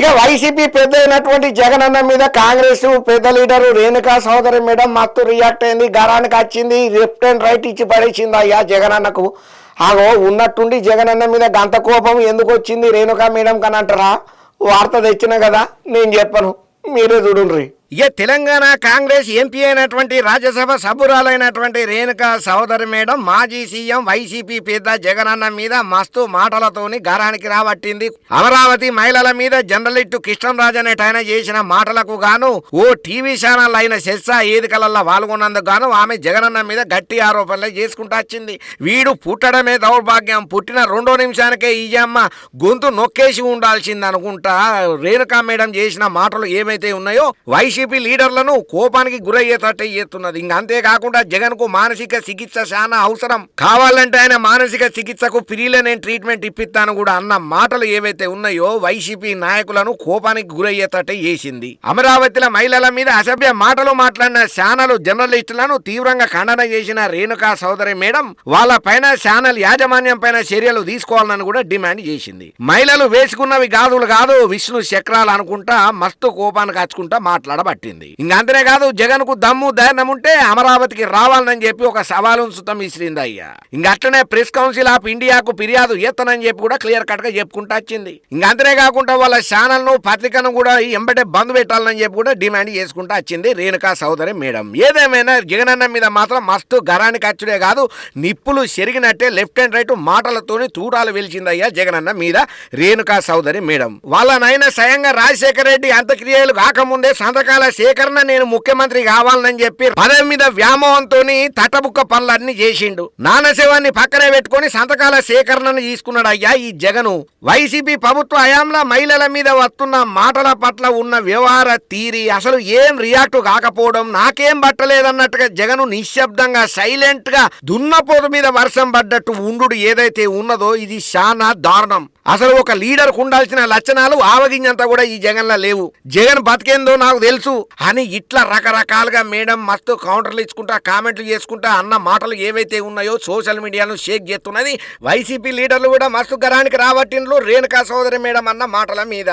ఇక వైసీపీ పెద్ద అయినటువంటి జగనన్న మీద కాంగ్రెస్ పెద్ద లీడరు రేణుకా సోదరి మేడం మత్తు రియాక్ట్ అయింది గరానికి వచ్చింది లెఫ్ట్ అండ్ రైట్ ఇచ్చి పడేసింది అయ్యా జగనన్నకు ఆగో ఉన్నట్టుండి అన్న మీద గంత కోపం ఎందుకు వచ్చింది రేణుకా మేడం కని అంటారా? వార్త తెచ్చిన కదా నేను చెప్పను. మీరే చూడుండ్రి. ఇక తెలంగాణ కాంగ్రెస్ ఎంపీ అయినటువంటి రాజ్యసభ సభ్యురాలైనటువంటి రేణుకా సోదరి మేడం మాజీ సీఎం వైసీపీ పెద్ద జగనన్న మీద మస్తు మాటలతోని గారానికి రాబట్టింది. అమరావతి మహిళల మీద జర్నలిస్టు కృష్ణరాజు అనేట ఆయన చేసిన మాటలకు గాను ఓ టీవీ ఛానల్ అయిన సెస్సా ఏదికలల్లో పాల్గొన్నందుకు గాను ఆమె జగనన్న మీద గట్టి ఆరోపణలు చేసుకుంటూ వచ్చింది. వీడు పుట్టడమే దౌర్భాగ్యం. పుట్టిన రెండో నిమిషానికే ఈ అమ్మ గొంతు నొక్కేసి ఉండాల్సింది అనుకుంటా రేణుకా మేడం చేసిన మాటలు ఏమైతే ఉన్నాయో వైసీపీ లీడర్లను కోపానికి గురయ్యేటట్టే చేస్తున్నది. ఇంక అంతేకాకుండా జగన్కు మానసిక చికిత్స చాలా అవసరం. కావాలంటే ఆయన మానసిక చికిత్సకు ఫ్రీలో నేను ట్రీట్మెంట్ ఇప్పిస్తాను కూడా అన్న మాటలు ఏవైతే ఉన్నాయో వైసీపీ నాయకులను కోపానికి గురయ్యేటట్టే చేసింది. అమరావతిలో మహిళల మీద అసభ్య మాటలు మాట్లాడిన ఛానల్ జర్నలిస్టులను తీవ్రంగా ఖండన చేసిన రేణుకా సోదరి మేడం వాళ్ళ పైన ఛానల్ యాజమాన్యం పైన చర్యలు తీసుకోవాలని కూడా డిమాండ్ చేసింది. మహిళలు వేసుకున్నవి గాజులు కాదు విష్ణు చక్రాలు అనుకుంటా మస్తు కోపాన్ని కాచుకుంటా మాట్లాడబట్టింది పట్టింది. అంతనే కాదు జగన్కు దమ్ము ధైర్యం ఉంటే అమరావతికి రావాలని చెప్పి ఒక సవాలు సుతం ఇసిరింది అయ్యా ఇంకట్లనే ప్రెస్ కౌన్సిల్ ఆఫ్ ఇండియాకు ఫిర్యాదు ఎత్తనని చెప్పి కూడా క్లియర్ కట్గా చెప్పుకుంటా వచ్చింది. ఇంకంతనే కాకుండా వాళ్ళ ఛానల్ను పత్రికను కూడా ఎంబటే బంద్ పెట్టాలని చెప్పి కూడా డిమాండ్ చేసుకుంటా వచ్చింది రేణుకా సోదరి మేడం. ఏదేమైనా జగనన్న మీద మాత్రం మస్తు గరానికి ఖర్చుడే కాదు నిప్పులు చెరిగినట్టే లెఫ్ట్ అండ్ రైట్ మాటలతోని తూటాలు వెలిచిందయ్యా జగనన్న మీద రేణుకా సోదరి మేడం. వాళ్ళ నాయన స్వయంగా రాజశేఖర రెడ్డి అంత్యక్రియలు కాకముందే సంతకాల సేకరణ నేను ముఖ్యమంత్రి కావాలని చెప్పి పదవి మీద వ్యామోహంతో తటబుక్క పనులన్నీ చేసిండు. నానశివాన్ని పక్కనే పెట్టుకొని సంతకాల సేకరణను తీసుకున్నాడు అయ్యా ఈ జగను. వైసీపీ ప్రభుత్వ హయాంలో మహిళల మీద వస్తున్న మాటల పట్ల ఉన్న వ్యవహార తీరి అసలు ఏం రియాక్ట్ కాకపోవడం నాకేం పట్టలేదన్నట్టుగా జగను నిశ్శబ్దంగా సైలెంట్గా దున్నపోతు మీద వర్షం పడ్డట్టు ఉండు ఏదైతే ఉన్నదో ఇది చాలా దారుణం. అసలు ఒక లీడర్ ఉండాల్సిన లక్షణాలు ఆవగింజంతా కూడా ఈ జగన్లో లేవు. జగన్ బతికేందో నాకు తెలుసు. అని ఇట్లా రకరకాలుగా మేడం మస్తు కౌంటర్లు ఇచ్చుకుంటా కామెంట్లు చేసుకుంటా అన్న మాటలు ఏవైతే ఉన్నాయో సోషల్ మీడియాను షేక్ చేస్తున్నది. వైసీపీ లీడర్లు కూడా మస్తు గరానికి రాబట్టిండ్రు. రేణుకా సోదరి మేడం అన్న మాటల మీద.